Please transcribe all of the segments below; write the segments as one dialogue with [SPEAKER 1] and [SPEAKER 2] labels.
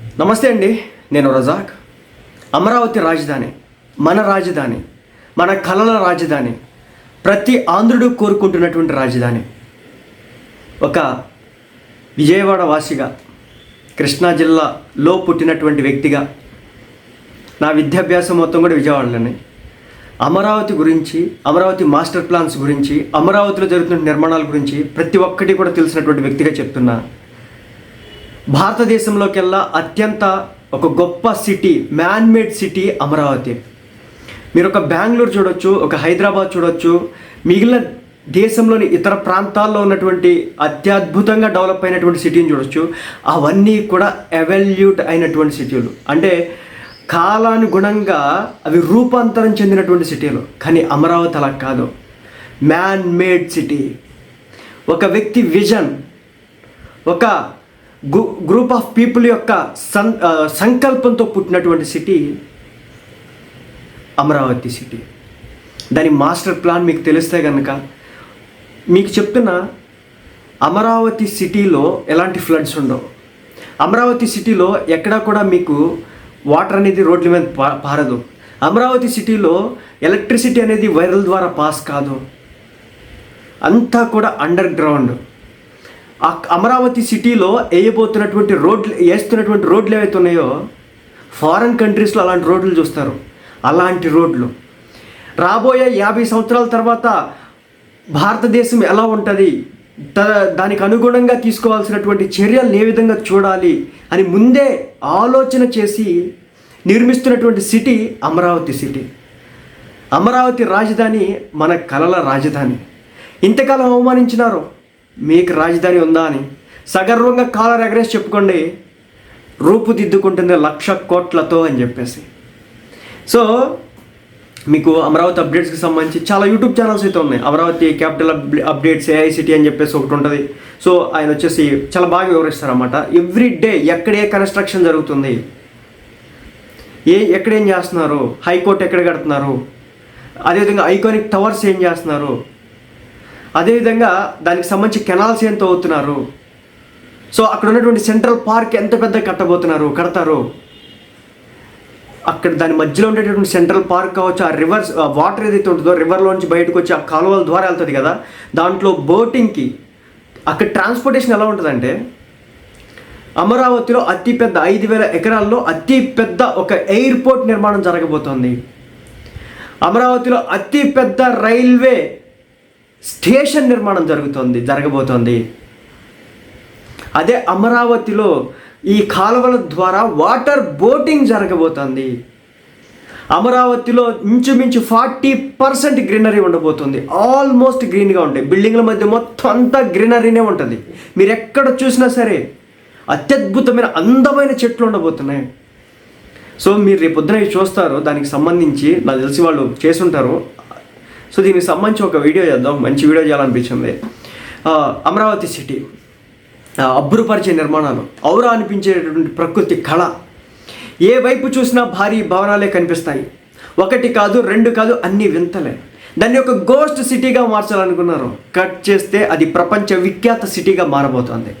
[SPEAKER 1] నమస్తే అండి నేను రజాక్. అమరావతి రాజధాని మన రాజధాని మన కళల రాజధాని ప్రతి ఆంధ్రుడు కోరుకుంటున్నటువంటి రాజధాని. ఒక విజయవాడ వాసిగా కృష్ణా జిల్లాలో పుట్టినటువంటి వ్యక్తిగా నా విద్యాభ్యాసం మొత్తం కూడా విజయవాడలోనే. అమరావతి గురించి అమరావతి మాస్టర్ ప్లాన్స్ గురించి అమరావతిలో జరుగుతున్న నిర్మాణాల గురించి ప్రతి ఒక్కటి కూడా తెలిసినటువంటి వ్యక్తిగా చెప్తున్నాను భారతదేశంలోకెల్లా అత్యంత ఒక గొప్ప city man made city Amaravati. మీరు ఒక బెంగళూరు చూడొచ్చు ఒక హైదరాబాద్ చూడొచ్చు. మిగిలిన దేశంలోని ఇతర ప్రాంతాల్లో ఉన్నటువంటి అత్యద్భుతంగా డెవలప్ అయినటువంటి సిటీని చూడొచ్చు. అవన్నీ కూడా ఎవల్యూట్ అయినటువంటి సిటీలు. అంటే కాలానుగుణంగా అవి రూపాంతరం చెందినటువంటి సిటీలు. కానీ అమరావతి అలా కాదు. మ్యాన్ మేడ్ సిటీ ఒక వ్యక్తి విజన్ ఒక గ్రూప్ ఆఫ్ పీపుల్ యొక్క సం సంకల్పంతో పుట్టినటువంటి సిటీ అమరావతి సిటీ దాని మాస్టర్ ప్లాన్ మీకు తెలిస్తే కనుక మీకు చెప్తున్న అమరావతి సిటీలో ఎలాంటి ఫ్లడ్స్ ఉండవు. అమరావతి సిటీలో ఎక్కడా కూడా మీకు వాటర్ అనేది రోడ్ల మీద పా- పారదు. అమరావతి సిటీలో ఎలక్ట్రిసిటీ అనేది వైరల్ ద్వారా పాస్ కాదు. అంతా కూడా అండర్ గ్రౌండ్ ఆ అమరావతి సిటీలో వేయబోతున్నటువంటి రోడ్లు వేస్తున్నటువంటి రోడ్లు ఏవైతే ఉన్నాయో ఫారెన్ కంట్రీస్లో అలాంటి రోడ్లు చూస్తారు. అలాంటి రోడ్లు. రాబోయే యాభై సంవత్సరాల తర్వాత భారతదేశం ఎలా ఉంటుంది? దానికి అనుగుణంగా తీసుకోవాల్సినటువంటి చర్యలను ఏ విధంగా చూడాలి అని ముందే ఆలోచన చేసి నిర్మిస్తున్నటువంటి సిటీ అమరావతి సిటీ. అమరావతి రాజధాని మన కలల రాజధాని. ఇంతకాలం అవమానించినారు. మీకు రాజధాని ఉందా అని. సగర్వంగా కాలర్ ఎగరేసి చెప్పుకోండి రూపుదిద్దుకుంటుంది లక్ష కోట్లతో అని చెప్పేసి. సో మీకు అమరావతి అప్డేట్స్కి సంబంధించి చాలా యూట్యూబ్ ఛానల్స్ అయితే ఉన్నాయి. అమరావతి క్యాపిటల్ అప్డేట్స్ ఏఐసిటీ అని చెప్పేసి ఒకటి ఉంటుంది. సో ఆయన వచ్చేసి చాలా బాగా వివరిస్తారన్నమాట. ఎవ్రీ డే ఎక్కడ ఏ కన్స్ట్రక్షన్ జరుగుతుంది? ఏ ఎక్కడేం చేస్తున్నారు? హైకోర్టు ఎక్కడ కడుతున్నారు? అదేవిధంగా ఐకానిక్ టవర్స్ ఏం చేస్తున్నారు? అదేవిధంగా దానికి సంబంధించి కెనాల్స్ ఎంత అవుతున్నారు సో అక్కడ ఉన్నటువంటి సెంట్రల్ పార్క్ ఎంత పెద్ద కట్టబోతున్నారు కడతారు? అక్కడ దాని మధ్యలో ఉండేటటువంటి సెంట్రల్ పార్క్ కావచ్చు ఆ రివర్స్ వాటర్ ఏదైతే ఉంటుందో రివర్లోంచి బయటకు వచ్చి ఆ కాలువల ద్వారా వెళ్తుంది కదా దాంట్లో బోటింగ్కి అక్కడ ట్రాన్స్పోర్టేషన్ ఎలా ఉంటుందంటే అమరావతిలో అతిపెద్ద ఐదు వేల ఎకరాల్లో అతి పెద్ద ఒక ఎయిర్పోర్ట్ నిర్మాణం జరగబోతోంది. అమరావతిలో అతి పెద్ద రైల్వే స్టేషన్ నిర్మాణం జరుగుతోంది జరగబోతోంది. అదే అమరావతిలో ఈ కాలువల ద్వారా వాటర్ బోటింగ్ జరగబోతోంది. అమరావతిలో ఇంచుమించు ఫార్టీ పర్సెంట్ గ్రీనరీ ఉండబోతుంది. ఆల్మోస్ట్ గ్రీన్గా ఉంటాయి. బిల్డింగ్ల మధ్య మొత్తం అంతా గ్రీనరీనే ఉంటుంది. మీరు ఎక్కడ చూసినా సరే అత్యద్భుతమైన అందమైన చెట్లు ఉండబోతున్నాయి. సో మీరు రేపొద్దున చూస్తారు. దానికి సంబంధించి నాకు తెలిసి వాళ్ళు చేసుంటారు. సో దీనికి సంబంధించి ఒక వీడియో చేద్దాం. మంచి వీడియో చేయాలనిపించింది. అమరావతి సిటీ. అబ్బురుపరిచే నిర్మాణాలు. ఔరా అనిపించేటటువంటి ప్రకృతి కళ. ఏ వైపు చూసినా భారీ భవనాలే కనిపిస్తాయి. ఒకటి కాదు రెండు కాదు అన్ని వింతలే. దాన్ని ఒక గోస్ట్ సిటీగా మార్చాలనుకున్నారు. కట్ చేస్తే అది ప్రపంచ విఖ్యాత సిటీగా మారబోతోంది.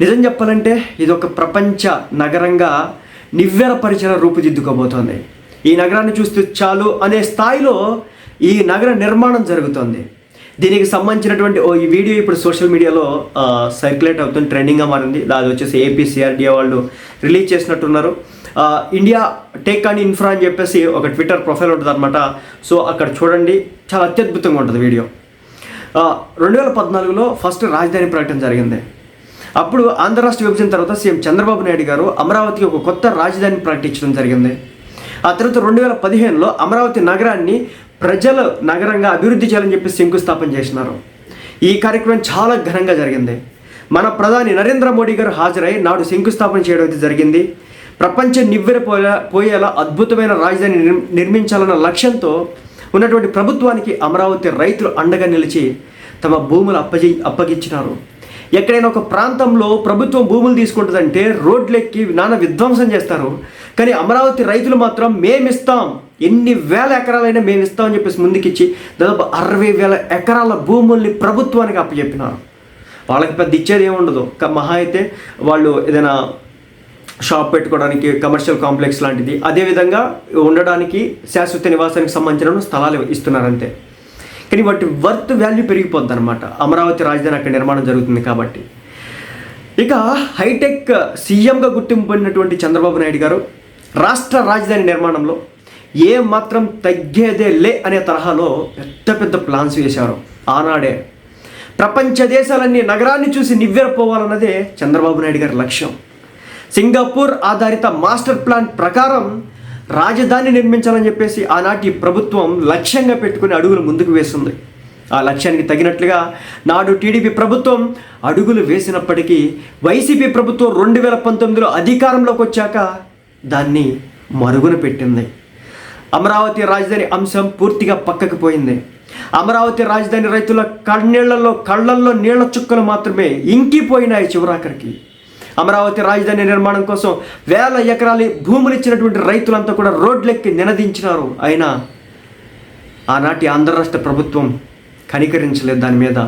[SPEAKER 1] నిజం చెప్పాలంటే ఇది ఒక ప్రపంచ నగరంగా నివ్వెరపరిచిన రూపుదిద్దుకోబోతోంది. ఈ నగరాన్ని చూస్తే చాలు అనే స్థాయిలో ఈ నగర నిర్మాణం జరుగుతోంది. దీనికి సంబంధించినటువంటి ఓ ఈ వీడియో ఇప్పుడు సోషల్ మీడియాలో సర్క్యులేట్ అవుతుంది ట్రెండింగ్గా మారింది. అది వచ్చేసి ఏపీ సిఆర్డిఏ వాళ్ళు రిలీజ్ చేసినట్టున్నారు. ఇండియా టేక్ అండ్ ఇన్ఫ్రా అని చెప్పేసి ఒక ట్విట్టర్ ప్రొఫైల్ ఉంటుంది అనమాట సో అక్కడ చూడండి. చాలా అత్యద్భుతంగా ఉంటుంది వీడియో. రెండు వేల పద్నాలుగులో ఫస్ట్ రాజధాని ప్రకటన జరిగింది. అప్పుడు ఆంధ్ర రాష్ట్ర విభజన తర్వాత సీఎం చంద్రబాబు నాయుడు గారు అమరావతికి ఒక కొత్త రాజధాని ప్రకటించడం జరిగింది. ఆ తర్వాత రెండు వేల పదిహేనులో అమరావతి నగరాన్ని ప్రజల నగరంగా అభివృద్ధి చేయాలని చెప్పి శంకుస్థాపన చేసినారు. ఈ కార్యక్రమం చాలా ఘనంగా జరిగింది. మన ప్రధాని నరేంద్ర మోడీ గారు హాజరై నాడు శంకుస్థాపన చేయడం అయితే జరిగింది. ప్రపంచం నివ్వెరపోయేలా పోయేలా అద్భుతమైన రాజధాని నిర్- నిర్మించాలన్న లక్ష్యంతో ఉన్నటువంటి ప్రభుత్వానికి అమరావతి రైతులు అండగా నిలిచి తమ భూములు అప్పజే అప్పగించినారు. ఎక్కడైనా ఒక ప్రాంతంలో ప్రభుత్వం భూములు తీసుకుంటుందంటే రోడ్లెక్కి నానా విధ్వంసం చేస్తారు. కానీ అమరావతి రైతులు మాత్రం మేమిస్తాం ఎన్ని వేల ఎకరాలైనా మేము ఇస్తామని చెప్పేసి ముందుకిచ్చి దాదాపు అరవై వేల ఎకరాల భూముల్ని ప్రభుత్వానికి అప్పచెప్పినారు. వాళ్ళకి పెద్ద ఇచ్చేది ఏముండదు మహా అయితే వాళ్ళు ఏదైనా షాప్ పెట్టుకోవడానికి కమర్షియల్ కాంప్లెక్స్ లాంటిది అదేవిధంగా ఉండడానికి శాశ్వత నివాసానికి సంబంధించిన స్థలాలు ఇస్తున్నారంతే. కానీ వాటి వర్త్ వాల్యూ పెరిగిపోద్ది అనమాట అమరావతి రాజధాని అక్కడ నిర్మాణం జరుగుతుంది కాబట్టి. ఇక హైటెక్ సీఎంగా గుర్తింపు పొందినటువంటి చంద్రబాబు నాయుడు గారు రాష్ట్ర రాజధాని నిర్మాణంలో ఏ మాత్రం తగ్గేదే లే అనే తరహాలో పెద్ద పెద్ద ప్లాన్స్ వేశారు ఆనాడే. ప్రపంచ దేశాలన్నీ నగరాన్ని చూసి నివ్వెరపోవాలన్నదే చంద్రబాబు నాయుడు గారి లక్ష్యం. సింగపూర్ ఆధారిత మాస్టర్ ప్లాన్ ప్రకారం రాజధాని నిర్మించాలని చెప్పేసి ఆనాటి ప్రభుత్వం లక్ష్యంగా పెట్టుకుని అడుగులు ముందుకు వేస్తుంది ఆ లక్ష్యానికి తగినట్లుగా నాడు టీడీపీ ప్రభుత్వం అడుగులు వేసినప్పటికీ వైసీపీ ప్రభుత్వం రెండు వేల పంతొమ్మిదిలో అధికారంలోకి వచ్చాక దాన్ని మరుగున పెట్టింది. అమరావతి రాజధాని అంశం పూర్తిగా పక్కకు పోయింది. అమరావతి రాజధాని రైతుల కన్నీళ్ళలో కళ్ళల్లో నీళ్ళ చుక్కలు మాత్రమే ఇంకిపోయినాయి చివరాఖరికి. అమరావతి రాజధాని నిర్మాణం కోసం వేల ఎకరాల భూములు ఇచ్చినటువంటి రైతులంతా కూడా రోడ్లెక్కి నినదించినారు. అయినా ఆనాటి ఆంధ్ర రాష్ట్ర ప్రభుత్వం కనికరించలేదు దాని మీద.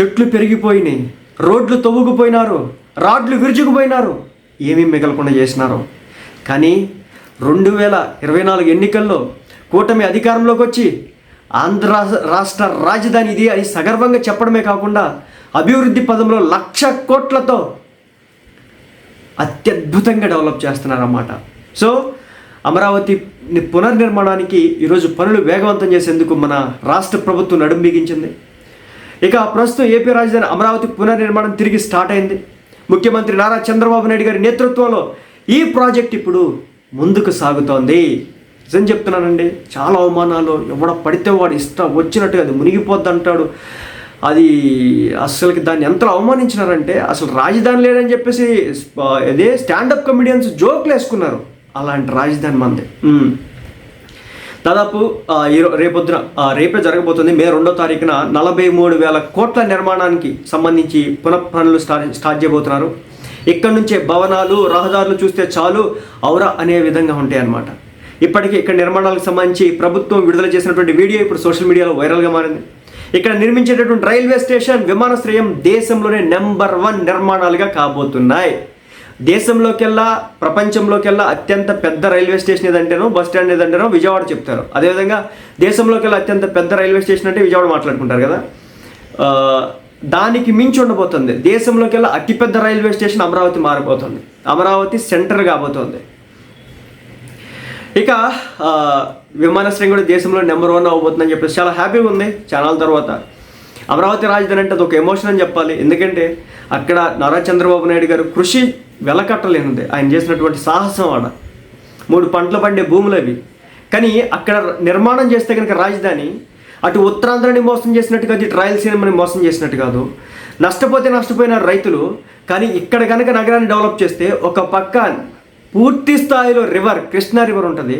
[SPEAKER 1] చెట్లు పెరిగిపోయినాయి. రోడ్లు తవ్వుకుపోయినారు. రాడ్లు విరుచుకుపోయినారు. ఏమీ మిగలకుండా చేసినారు. కానీ రెండు వేల ఇరవై నాలుగు ఎన్నికల్లో కూటమి అధికారంలోకి వచ్చి ఆంధ్ర రాష్ట్ర రాజధాని ఇది అని సగర్వంగా చెప్పడమే కాకుండా అభివృద్ధి పదంలో లక్ష కోట్లతో అత్యద్భుతంగా డెవలప్ చేస్తున్నారన్నమాట. సో అమరావతిని పునర్నిర్మాణానికి ఈరోజు పనులు వేగవంతం చేసేందుకు మన రాష్ట్ర ప్రభుత్వం నడుం బిగించింది. ఇక ప్రస్తుతం ఏపీ రాజధాని అమరావతి పునర్నిర్మాణం తిరిగి స్టార్ట్ అయింది. ముఖ్యమంత్రి నారా చంద్రబాబు నాయుడు గారి నేతృత్వంలో ఈ ప్రాజెక్ట్ ఇప్పుడు ముందుకు సాగుతోంది. నిజం చెప్తున్నానండి చాలా అవమానాలు ఎవడ పడితే వాడు ఇష్టం వచ్చినట్టుగా అది మునిగిపోద్ది అంటాడు అది అసలుకి దాన్ని ఎంత అవమానించినారంటే అసలు రాజధాని లేదని చెప్పేసి అదే స్టాండప్ కమెడియన్స్ జోక్లు వేసుకున్నారు. అలాంటి రాజధాని మంది. దాదాపు ఆ, ఈరో రేపొద్దున రేపే జరగబోతుంది. మే రెండో తారీఖున నలభై మూడు వేల కోట్ల నిర్మాణానికి సంబంధించి పునః పనులు స్టార్ట్ స్టార్ట్ చేయబోతున్నారు. ఇక్కడ నుంచే భవనాలు రహదారులు చూస్తే చాలు ఔరా అనే విధంగా ఉంటాయి అన్నమాట. ఇప్పటికీ ఇక్కడ నిర్మాణాలకు సంబంధించి ప్రభుత్వం విడుదల చేసినటువంటి వీడియో ఇప్పుడు సోషల్ మీడియాలో వైరల్గా మారింది. ఇక్కడ నిర్మించేటటువంటి రైల్వే స్టేషన్ విమానాశ్రయం దేశంలోనే నెంబర్ వన్ నిర్మాణాలుగా కాబోతున్నాయి. దేశంలోకెల్లా ప్రపంచంలోకెల్లా అత్యంత పెద్ద రైల్వే స్టేషన్ ఏదంటేనో బస్ స్టాండ్ ఏదంటేనో విజయవాడ చెప్తారు. అదేవిధంగా దేశంలోకెల్లా అత్యంత పెద్ద రైల్వే స్టేషన్ అంటే విజయవాడ మాట్లాడుకుంటారు కదా. దానికి మించి ఉండబోతుంది. దేశంలోకెల్లా అతిపెద్ద రైల్వే స్టేషన్ అమరావతి మారిపోతుంది అమరావతి సెంటర్ కాబోతోంది. ఇక విమానాశ్రయం కూడా దేశంలో నెంబర్ వన్ అవబోతుందని చెప్పేసి చాలా హ్యాపీగా ఉంది చాలా తర్వాత. అమరావతి రాజధాని అంటే అది ఒక ఎమోషన్ అని చెప్పాలి. ఎందుకంటే అక్కడ నారా చంద్రబాబు నాయుడు గారు కృషి వెలకట్టలేనిది. ఆయన చేసినటువంటి సాహసం ఆడ. మూడు పంటలు పండే భూములు అవి. కానీ అక్కడ నిర్మాణం చేస్తే కనుక రాజధాని అటు ఉత్తరాంధ్రని మోసం చేసినట్టు కాదు ఇటు రాయలసీమని మోసం చేసినట్టు కాదు. నష్టపోతే నష్టపోయిన రైతులు కానీ ఇక్కడ కనుక నగరాన్ని డెవలప్ చేస్తే ఒక పక్క పూర్తి స్థాయిలో రివర్ కృష్ణా రివర్ ఉంటుంది.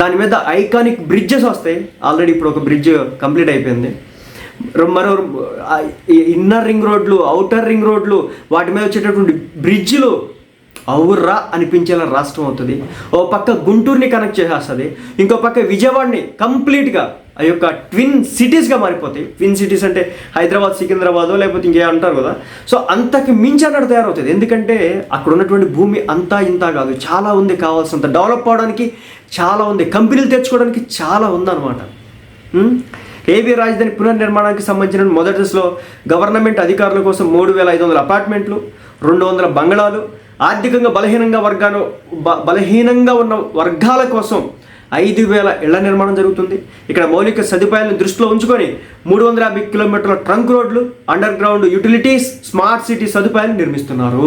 [SPEAKER 1] దాని మీద ఐకానిక్ బ్రిడ్జెస్ వస్తాయి. ఆల్రెడీ ఇప్పుడు ఒక బ్రిడ్జ్ కంప్లీట్ అయిపోయింది. మరో ఇన్నర్ రింగ్ రోడ్లు అవుటర్ రింగ్ రోడ్లు వాటి మీద వచ్చేటటువంటి బ్రిడ్జ్లు అవుర్రా అనిపించేలా రాష్ట్రం అవుతుంది. ఓ పక్క గుంటూరుని కనెక్ట్ చేసేస్తుంది. ఇంకో పక్క విజయవాడని కంప్లీట్గా ఆ యొక్క ట్విన్ సిటీస్గా మారిపోతాయి. ట్విన్ సిటీస్ అంటే హైదరాబాద్ సికింద్రాబాదో లేకపోతే ఇంకే అంటారు కదా. సో అంతకు మించి అన్నట్టు తయారవుతుంది. ఎందుకంటే అక్కడ ఉన్నటువంటి భూమి అంతా ఇంత కాదు. చాలా ఉంది కావాల్సినంత. డెవలప్ అవడానికి చాలా ఉంది. కంపెనీలు తెచ్చుకోవడానికి చాలా ఉందన్నమాట. ఉమ్? ఏబీ రాజధాని పునర్నిర్మాణానికి సంబంధించిన మొదటి దశలో గవర్నమెంట్ అధికారుల కోసం మూడు వేల ఐదు వందల అపార్ట్మెంట్లు రెండు వందల బంగళాలు ఆర్థికంగా బలహీనంగా వర్గాలు బ- బలహీనంగా ఉన్న వర్గాల కోసం ఐదు వేల ఇళ్ళ నిర్మాణం జరుగుతుంది. ఇక్కడ మౌలిక సదుపాయాలను దృష్టిలో ఉంచుకొని మూడు వందల యాభై కిలోమీటర్ల ట్రంక్ రోడ్లు underground utilities smart city సదుపాయాలు నిర్మిస్తున్నారు.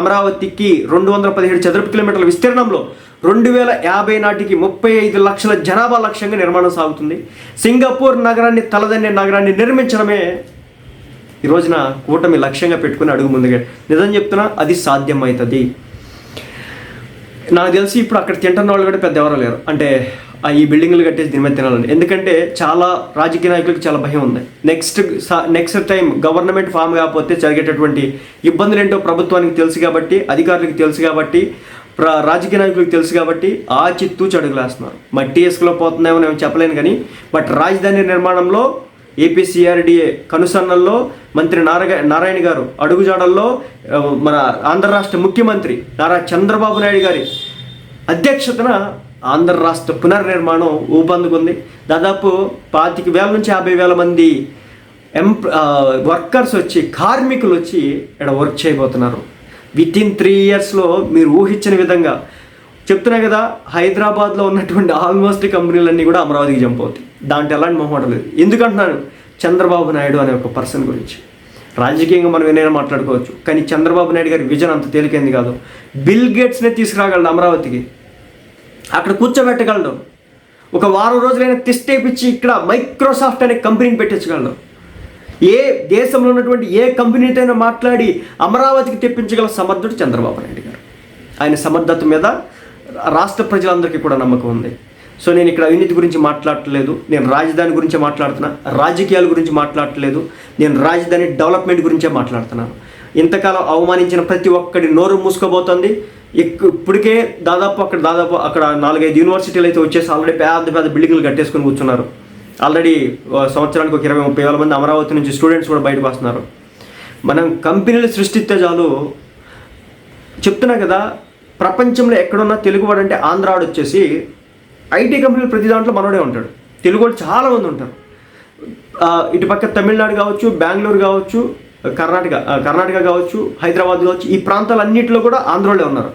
[SPEAKER 1] అమరావతికి రెండు వందల పదిహేడు చదరపు కిలోమీటర్ల విస్తీర్ణంలో రెండు వేల యాభై నాటికి ముప్పై ఐదు లక్షల జనాభా లక్ష్యంగా నిర్మాణం సాగుతుంది. సింగపూర్ నగరాన్ని తలదన్నే నగరాన్ని నిర్మించడమే ఈ రోజున కూటమి లక్ష్యంగా పెట్టుకుని అడుగు ముందుగా నిజం చెప్తున్నా అది సాధ్యమవుతుంది. నాకు తెలిసి ఇప్పుడు అక్కడ తింటున్న వాళ్ళు కూడా పెద్ద ఎవరో లేరు. అంటే ఆ ఈ బిల్డింగ్లు కట్టేసి దీని మీద తినాలని. ఎందుకంటే చాలా రాజకీయ నాయకులకు చాలా భయం ఉంది. Next next time government form కాకపోతే జరిగేటటువంటి ఇబ్బందులు ఏంటో ప్రభుత్వానికి తెలుసు కాబట్టి అధికారులకు తెలుసు కాబట్టి రాజకీయ నాయకులకు తెలుసు కాబట్టి ఆ చిత్తూ చడుగులేస్తున్నారు. మట్టి ఇసుకలో పోతుందేమో నేను చెప్పలేను కానీ బట్ రాజధాని నిర్మాణంలో ఏపీసీఆర్డీఏ కనుసన్నల్లో మంత్రి నారగ నారాయణ గారు అడుగుజాడల్లో మన ఆంధ్ర రాష్ట్ర ముఖ్యమంత్రి నారా చంద్రబాబు నాయుడు గారి అధ్యక్షతన ఆంధ్ర రాష్ట్ర పునర్నిర్మాణం ఊపందుకుంది. దాదాపు పాతిక వేల నుంచి యాభై వేల మంది ఎంప్ వర్కర్స్ వచ్చి కార్మికులు వచ్చి ఇక్కడ వర్క్ చేయబోతున్నారు. విత్ ఇన్ త్రీ ఇయర్స్లో మీరు ఊహించిన విధంగా చెప్తున్నా కదా హైదరాబాద్లో ఉన్నటువంటి ఆల్మోస్ట్ కంపెనీలన్నీ కూడా అమరావతికి జంప్ అవుతాయి. దాంట్లో ఎలాంటి మొహమాట లేదు. ఎందుకంటున్నాను? చంద్రబాబు నాయుడు అనే ఒక పర్సన్ గురించి. రాజకీయంగా మనం ఏమైనా మాట్లాడుకోవచ్చు. కానీ చంద్రబాబు నాయుడు గారి విజన్ అంత తేలికైంది కాదు. బిల్ గేట్స్నే తీసుకురాగలడు అమరావతికి. అక్కడ కూర్చోబెట్టగలడు. ఒక వారం రోజులైనా తిష్టేపిచ్చి ఇక్కడ మైక్రోసాఫ్ట్ అనే కంపెనీని పెట్టించగలడు. ఏ దేశంలో ఉన్నటువంటి ఏ కంపెనీతో అయినా మాట్లాడి అమరావతికి తెప్పించగల సమర్థుడు చంద్రబాబు నాయుడు గారు. ఆయన సమర్థత మీద రాష్ట్ర ప్రజలందరికీ కూడా నమ్మకం ఉంది. సో నేను ఇక్కడ అవినీతి గురించి మాట్లాడట్లేదు. నేను రాజధాని గురించి మాట్లాడుతున్నా. రాజకీయాల గురించి మాట్లాడట్లేదు. నేను రాజధాని డెవలప్మెంట్ గురించే మాట్లాడుతున్నాను. ఇంతకాలం అవమానించిన ప్రతి ఒక్కడి నోరు మూసుకోబోతోంది ఇక్- ఇప్పటికే దాదాపు అక్కడ దాదాపు అక్కడ నాలుగైదు యూనివర్సిటీలు అయితే వచ్చేసి ఆల్రెడీ పెద్ద పెద్ద బిల్డింగ్లు కట్టేసుకొని కూర్చున్నారు. ఆల్రెడీ సంవత్సరానికి ఒక ఇరవై ముప్పై వేల మంది అమరావతి నుంచి స్టూడెంట్స్ కూడా బయటకు వస్తున్నారు. మనం కంపెనీలు సృష్టిస్తే చాలు. చెప్తున్నా కదా ప్రపంచంలో ఎక్కడున్నా తెలుగువాడు అంటే ఆంధ్రాడు వచ్చేసి ఐటీ కంపెనీలు ప్రతి దాంట్లో మనోడే ఉంటాడు. తెలుగు చాలా మంది ఉంటారు. ఇటు పక్క తమిళనాడు కావచ్చు బెంగళూరు కావచ్చు కర్ణాటక కర్ణాటక కావచ్చు హైదరాబాద్ కావచ్చు ఈ ప్రాంతాలన్నింటిలో కూడా ఆంధ్రలో ఉన్నారు.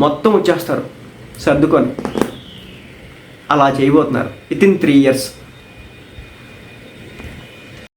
[SPEAKER 1] మొత్తం వచ్చేస్తారు. సర్దుకొని. అలా చేయబోతున్నారు. With in three years